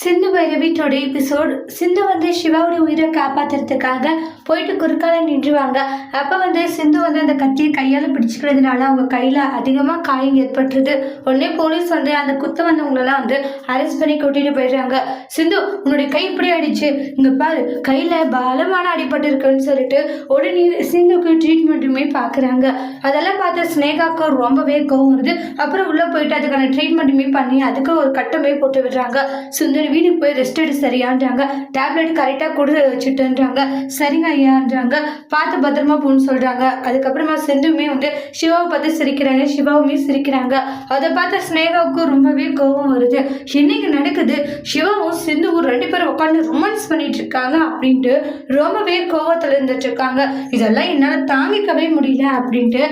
சிந்து பைரவிட்டோட episode. சிந்து வந்து சிவாவுடைய உயிரை காப்பாத்துறதுக்காக போயிட்டு குறுக்கால நின்றுவாங்க. அப்போ வந்து சிந்து வந்து அந்த கத்தியை கையால் பிடிச்சிக்கிறதுனால அவங்க கையில் அதிகமாக காயம் ஏற்பட்டுருது. உடனே போலீஸ் வந்து அந்த குத்த வந்தவங்களெல்லாம் வந்து அரெஸ்ட் பண்ணி கூட்டிகிட்டு போயிடுறாங்க. சிந்து உன்னுடைய கை இப்படி ஆயிடுச்சு. இங்கே பாரு கையில் பலமான அடிபட்டு இருக்குன்னு சொல்லிட்டு உடனே சிந்துக்கு ட்ரீட்மெண்ட்டுமே பார்க்குறாங்க அதெல்லாம் பார்த்து ஸ்னேகாவுக்கு ரொம்பவே கோவம் வருது. அப்புறம் உள்ளே போயிட்டு அதுக்கான ட்ரீட்மெண்ட்டுமே பண்ணி அதுக்கு ஒரு கட்டமே போட்டு விடுறாங்க. சிந்து வீட்டுக்கு போய் ரெஸ்ட் எடு சரியான்றாங்க. டேப்லெட் கரெக்டாக கொடு வச்சுட்டுன்றாங்க. சரிங்க ஐயான்றாங்க. பார்த்து பத்திரமா போன்னு சொல்கிறாங்க அதுக்கப்புறமா சிந்துமே வந்து சிவாவை பார்த்து சிரிக்கிறாங்க. சிவாவுமே சிரிக்கிறாங்க. அதை பார்த்து ஸ்னேகாவுக்கும் ரொம்பவே கோவம் வருது. இன்னைக்கு நடக்குது? சிவாவும் சிந்துவும் ரெண்டு பேரும் உட்காந்து ரொமான்ஸ் பண்ணிட்டு இருக்காங்க அப்படின்ட்டு ரொம்பவே கோபத்தில் இருந்துட்டு இருக்காங்க. இதெல்லாம் என்னால் தாங்கிக்கவே முடியல அப்படின்ட்டு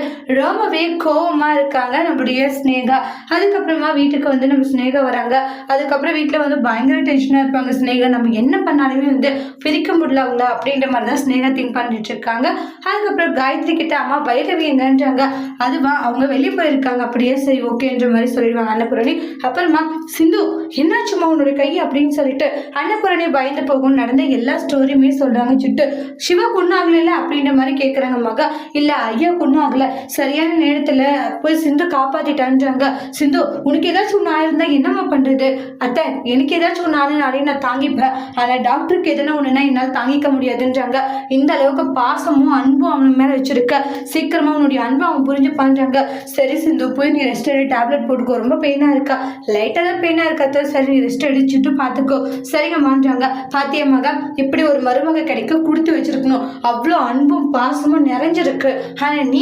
ரொம்பவே கோவமா இருக்காங்க நம்முடைய ஸ்னேகா அதுக்கப்புறமா வீட்டுக்கு வந்து நம்ம ஸ்னேகா வராங்க. அதுக்கப்புறம் வீட்டில் வந்து பயங்கர டென்ஷனாக இருப்பாங்க. ஸ்னேகா நம்ம என்ன பண்ணாலுமே வந்து பிரிக்க முடியல அவங்கள அப்படின்ற மாதிரி தான் ஸ்னேகா திங்க் பண்ணிட்டு இருக்காங்க. அதுக்கப்புறம் காயத்ரி கிட்ட அம்மா பைரவி எங்கன்றாங்க? அதுவா அவங்க வெளியே போயிருக்காங்க. அப்படியே சரி ஓகேன்ற மாதிரி சொல்லிடுவாங்க அன்னபூரணி. அப்புறமா சிந்து என்னாச்சுமா உன்னோட கை? அப்படின்னு சொல்லிட்டு அன்னபூரணி பயந்து போகும். நடந்த எல்லா ஸ்டோரியுமே சொல்றாங்க. சுட்டு சிவா கொண்டு ஆகலைல்ல அப்படின்ற மாதிரி கேட்குறாங்க மகா. இல்ல ஐயா கொண்டு ஆகல. சரியான நேரத்துல போய் சிந்து காப்பாத்திட்டான்றாங்க. சிந்து உனக்கு ஏதாச்சும் ஒன்று ஆயிருந்தா என்னம்மா பண்றது? அத்தை எனக்கு ஏதாச்சும் ஒன்று ஆனாலே நான் தாங்கிப்பேன் ஆனால் டாக்டருக்கு எதனா ஒன்றுனா என்னால் தாங்கிக்க முடியாதுன்றாங்க. இந்த அளவுக்கு பாசமும் அன்பும் அவன் மேலே வச்சிருக்க. சீக்கிரமாக உன்னுடைய அன்பை அவன் புரிஞ்சு பண்ணுறாங்க சரி சிந்து போய் நீ ரெஸ்ட் எடு டேப்லெட் போட்டுக்கோ. ரொம்ப பெயினாக இருக்கா? லைட்டாக தான் பெயினாக இருக்கா சரி நீ ரெஸ்ட் அடிச்சுட்டு பார்த்துக்கோ சரிங்கம்மான்றாங்க. பாத்தியம்மாக இப்படி ஒரு மருமக கிடைக்க கொடுத்து வச்சிருக்கணும். அவ்வளோ அன்பும் பாசமும் நிறைஞ்சிருக்கு. ஆனால் நீ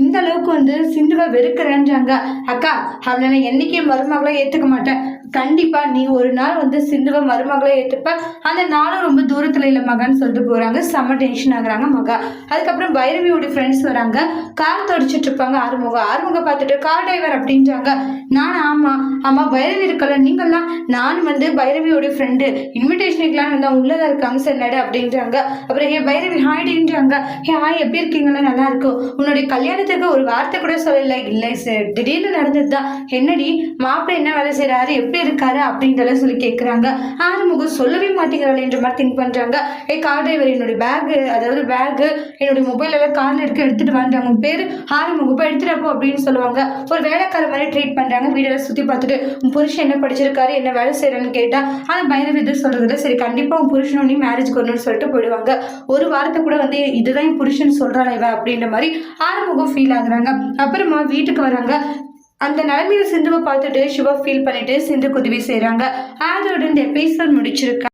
இந்த அளவுக்கு வந்து சிந்துவை வெறுக்கிறேன்றாங்க. அக்கா அவளை நான் என்னைக்கும் மருமகளை ஏற்றுக்க மாட்டேன். கண்டிப்பா நீ ஒரு நாள் வந்து சிந்துவை மருமகளை ஏற்றுப்ப அந்த நாளும் ரொம்ப தூரத்துல இல்லை மகான்னு சொல்லிட்டு போறாங்க. செம்ம டென்ஷன் ஆகுறாங்க மகா. அதுக்கப்புறம் பைரவியோட ஃப்ரெண்ட்ஸ் வராங்க. கார் தொடச்சிட்டு இருப்பாங்க ஆறுமுகம் ஆறுமுகம் பார்த்துட்டு கார் டிரைவர் அப்படின்றாங்க. நான்? ஆமா. ஆமா பைரவி இருக்கல. நீங்கெல்லாம் நான் வந்து பைரவியோட ஃப்ரெண்டு இன்விடேஷனுக்குலாம் வந்து அவங்க உள்ளதா இருக்காங்க. சார் நடு அப்படின்றாங்க. அப்புறம் ஏ பைரவி ஹாய்டின்றாங்க ஹே ஹாய் எப்படி இருக்கீங்களா நல்லா இருக்கும் உன்னுடைய கல்யாணத்துக்கு ஒரு வார்த்தை கூட சொல்லல. இல்லை சார் திடீர்னு நடந்ததுதான். என்னடி? மாப்பிள்ளை என்ன வேலை செய்கிறாரு எப்படி இருக்காரு அப்படின்றத சொல்லி கேட்குறாங்க ஆறுமுகம் சொல்லவே மாட்டேங்கிறாள் மாதிரி திங்க் பண்ணுறாங்க ஏ கார் டிரைவர் என்னுடைய பேகு அதாவது பேகு என்னுடைய மொபைல் எல்லாம் காரில் இருக்க எடுத்துகிட்டு வாண்டாங்க உன் பேர் ஆறுமுகம் போய் எடுத்துகிட்டு அப்படின்னு சொல்லுவாங்க. ஒரு வேலைக்கார மாதிரி ட்ரீட் பண்ணுறாங்க வீடெல்லாம் சுற்றி பார்த்துட்டு உன் புருஷன் என்ன படிச்சிருக்காரு? என்ன வேலை செய்கிறேன்னு கேட்டால் ஆனால் பைரவி இது சொல்கிறதுல சரி கண்டிப்பாக உன் புருஷனும் நீ மேரேஜ் வரணும்னு சொல்லிட்டு போயிடுவாங்க. ஒரு வாரத்தை கூட வந்து இதுதான் என் புருஷன் சொல்கிறாள் இவ அப்படின்ற மாதிரி ஆறுமுகம் ஃபீல் ஆகுறாங்க. அப்புறமா வீட்டுக்கு வராங்க. அந்த நிலைமையில சிந்துவை பார்த்துட்டு சிவா ஃபீல் பண்ணிட்டு சிந்து குதிவி செய்றாங்க. அதோட இந்த எபிசோட் முடிச்சிருக்காங்க